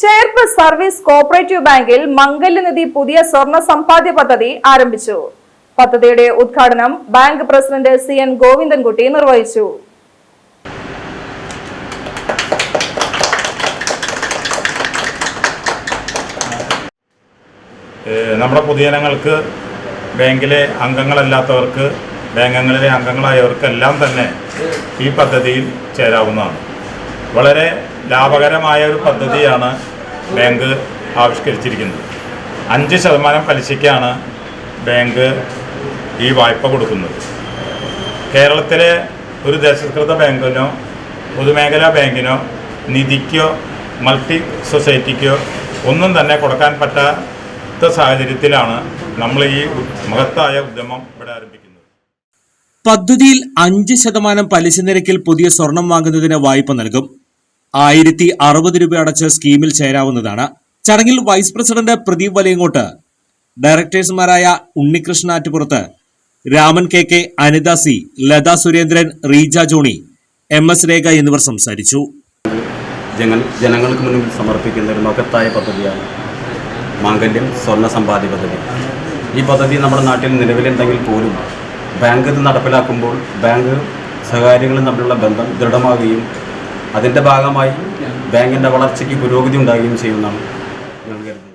Cherpu service cooperative ബാങ്കിൽ മംഗല്യനിധി പുതിയ സ്വർണ സമ്പാദ്യ പദ്ധതി ആരംഭിച്ചു. പദ്ധതിയുടെ ഉദ്ഘാടനം bank president C N Govindankutty നിർവഹിച്ചു. നമ്മുടെ പൊതുജനങ്ങൾക്ക് ബാങ്കിലെ അംഗങ്ങളല്ലാത്തവർക്ക് ബാങ്കങ്ങളിലെ അംഗങ്ങളായവർക്കെല്ലാം തന്നെ ഈ പദ്ധതിയിൽ ചേരാവുന്നതാണ്. വളരെ ലാഭകരമായ ഒരു പദ്ധതിയാണ് ബാങ്ക് ആവിഷ്കരിച്ചിരിക്കുന്നത്. അഞ്ച് ശതമാനം പലിശയ്ക്കാണ് ബാങ്ക് ഈ വായ്പ കൊടുക്കുന്നത്. കേരളത്തിലെ ഒരു ദേശസ്കൃത ബാങ്കിനോ പൊതുമേഖലാ ബാങ്കിനോ നിധിക്കോ മൾട്ടി സൊസൈറ്റിക്കോ ഒന്നും തന്നെ കൊടുക്കാൻ പറ്റാത്ത സാഹചര്യത്തിലാണ് നമ്മൾ ഈ മഹത്തായ ഉദ്യമം ഇവിടെ ആരംഭിക്കുന്നത്. പദ്ധതിയിൽ അഞ്ച് ശതമാനം പലിശ നിരക്കിൽ പുതിയ സ്വർണം വാങ്ങുന്നതിന് വായ്പ നൽകും. ആയിരത്തി അറുപത് രൂപ അടച്ച് സ്കീമിൽ ചേരാവുന്നതാണ്. ചടങ്ങിൽ vice president Pradeep Valiyangott ഡയറക്ടേഴ്സുമാരായ Unnikrishna Attupurath Raman K K Anitha C Latha Surendran Reeja Johny M S Rekha എന്നിവർ സംസാരിച്ചു. ജനങ്ങൾ ജനങ്ങൾക്ക് മുന്നിൽ സമർപ്പിക്കുന്ന ഒരു മഹത്തായ പദ്ധതിയാണ് മാംഗല്യം സ്വർണ സമ്പാദ്യ പദ്ധതി. ഈ പദ്ധതി നമ്മുടെ നാട്ടിൽ നിലവിലുണ്ടെങ്കിൽ പോലും ബാങ്ക് ഇത് നടപ്പിലാക്കുമ്പോൾ ബാങ്ക് സഹകാരികളും തമ്മിലുള്ള ബന്ധം ദൃഢമാവുകയും അതിന്റെ ഭാഗമായി ബാങ്കിന്റെ വളർച്ചയ്ക്ക് പുരോഗതി ഉണ്ടാകുകയും ചെയ്യുമെന്നാണ് ഞാൻ കരുതുന്നത്.